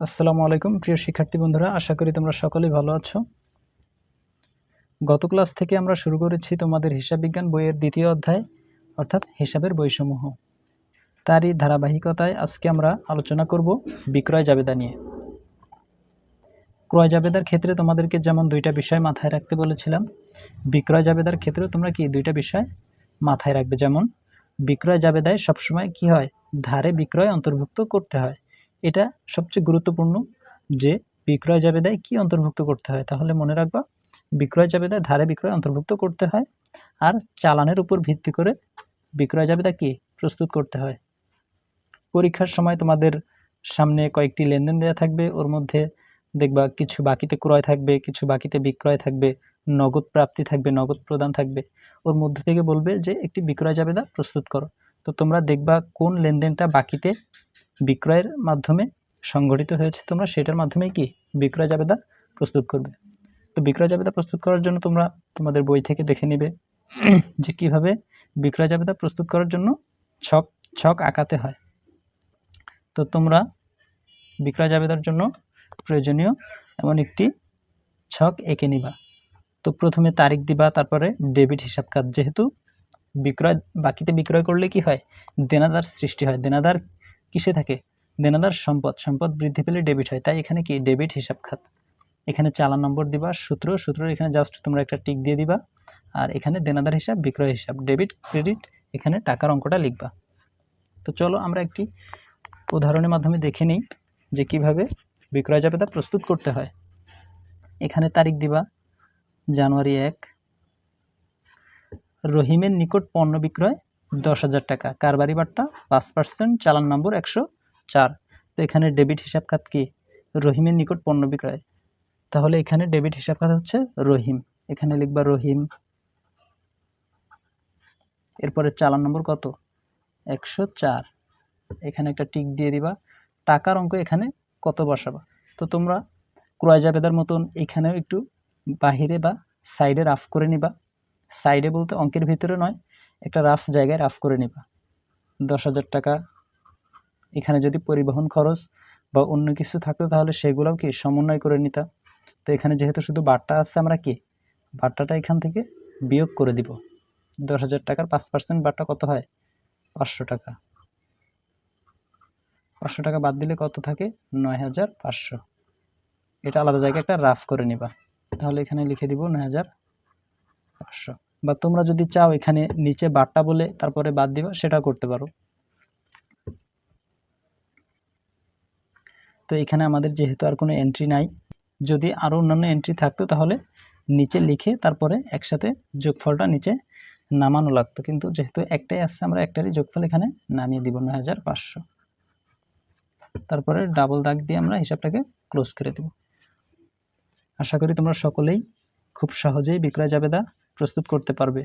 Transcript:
আসসালামু আলাইকুম, প্রিয় শিক্ষার্থী বন্ধুরা, আশা করি তোমরা সকলেই ভালো আছো। গত ক্লাস থেকে আমরা শুরু করেছি তোমাদের হিসাব বিজ্ঞান বইয়ের দ্বিতীয় অধ্যায়, অর্থাৎ হিসাবের বইসমূহ। তারই ধারাবাহিকতায় আজকে আমরা আলোচনা করব বিক্রয় জাবেদা নিয়ে। ক্রয় জাবেদার ক্ষেত্রে তোমাদেরকে যেমন দুইটা বিষয় মাথায় রাখতে বলেছিলাম, বিক্রয় জাবেদার ক্ষেত্রেও তোমরা কি দুইটা বিষয় মাথায় রাখবে? যেমন, বিক্রয় জাবেদায় সবসময় কি হয়? ধারে বিক্রয় অন্তর্ভুক্ত করতে হয়। এটা সবচেয়ে গুরুত্বপূর্ণ যে বিক্রয় জাবেদায় কি অন্তর্ভুক্ত করতে হয়। তাহলে মনে রাখবা, বিক্রয় জাবেদায় ধারে বিক্রয় অন্তর্ভুক্ত করতে হয় আর চালানের উপর ভিত্তি করে বিক্রয় জাবেদা কি? প্রস্তুত করতে হয়। পরীক্ষার সময় তোমাদের সামনে কয়েকটি লেনদেন দেওয়া থাকবে, ওর মধ্যে দেখবা কিছু বাকিতে ক্রয় থাকবে, কিছু বাকিতে বিক্রয় থাকবে, নগদ প্রাপ্তি থাকবে, নগদ প্রদান থাকবে। ওর মধ্যে থেকে বলবে যে একটি বিক্রয় জাবেদা প্রস্তুত করো। তো তোমরা দেখবা কোন লেনদেনটা বাকিতে বিক্রয়ের মাধ্যমে সংগঠিত হয়েছে। তোমরা সেটার মাধ্যমে কি বিক্রয় জাবেদা প্রস্তুত করবে। তো বিক্রয় জাবেদা প্রস্তুত করার জন্য তোমরা তোমাদের বই থেকে দেখে নিবে যে কীভাবে বিক্রয় জাবেদা প্রস্তুত করার জন্য ছক ছক আঁকাতে হয়। তো তোমরা বিক্রয় জাবেদার জন্য প্রয়োজনীয় এমন একটি ছক এঁকে নিবা। তো প্রথমে তারিখ দিবা, তারপরে ডেবিট, হিসাব কাজ যেহেতু বিক্রয়, বাকিতে বিক্রয় করলে কি হয়? দেনাদার সৃষ্টি হয়। দেনাদার কিসে থাকে? দেনাদার সম্পদ। সম্পদ বৃদ্ধি পেলে ডেবিট হয়। তাই এখানে কি? ডেবিট হিসাব খাত। এখানে চালান নম্বর দিবা, সূত্র। সূত্র এখানে জাস্ট তোমরা একটা টিক দিয়ে দিবা। আর এখানে দেনাদার হিসাব, বিক্রয় হিসাব। ডেবিট, ক্রেডিট, এখানে টাকার অঙ্কটা লিখবা। তো চলো আমরা একটি উদাহরণের মাধ্যমে দেখে নিই যে কীভাবে বিক্রয় জাবেদা প্রস্তুত করতে হয়। এখানে তারিখ দিবা, জানুয়ারি এক। রহিমের নিকট পণ্য বিক্রয় দশ হাজার টাকা। কারবারি বাট্টা পাঁচ পার্সেন্ট, চালান নম্বর একশো চার। তো এখানে ডেবিট হিসাব খাত কি? রহিমের নিকট পণ্য বিক্রয়। তাহলে এখানে ডেবিট হিসাব খাত হচ্ছে রহিম। এখানে লিখবা রহিম। এরপরে চালান নম্বর কত? একশো চার। এখানে একটা টিক দিয়ে দিবা। টাকার অঙ্ক এখানে কত বসাবা? তো তোমরা ক্রয় জাবেদার মতন এখানেও একটু বাহিরে বা সাইডে রাফ করে নিবা। সাইডে বলতে অঙ্কের ভিতরে নয়, একটা রাফ জায়গায় রাফ করে নিবা। দশ হাজার টাকা এখানে যদি পরিবহন খরচ বা অন্য কিছু থাকতো তাহলে সেগুলোও কি সমন্বয় করে নিতা? তো এখানে যেহেতু শুধু বাট্টা আছে, আমরা কি? বাট্টাটা এখান থেকে বিয়োগ করে দিব। দশ হাজার টাকার পাঁচ পার্সেন্ট বাট্টা কত হয়? পাঁচশো টাকা। পাঁচশো টাকা বাদ দিলে কত থাকে? নয় হাজার পাঁচশো। এটা আলাদা জায়গায় একটা রাফ করে নিবা। তাহলে এখানে লিখে দিব নয় হাজার পাঁচশো। বা তোমরা যদি চাও এখানে নিচে বাট্টা বলে তারপরে বাদ দিবা, সেটা করতে পারো। তো এখানে আমাদের যেহেতু আর কোনো এন্ট্রি নাই, যদি আরও অন্যান্য এন্ট্রি থাকতো তাহলে নিচে লিখে তারপরে একসাথে যোগফলটা নিচে নামানো লাগতো। কিন্তু যেহেতু একটাই আসছে, আমরা একটারই যোগফল এখানে নামিয়ে দিব নয় হাজার পাঁচশো। তারপরে ডাবল দাগ দিয়ে আমরা হিসাবটাকে ক্লোজ করে দেব। আশা করি তোমরা সকলেই খুব সহজেই বিক্রয় জাবেদা প্রস্তুত করতে পারবে।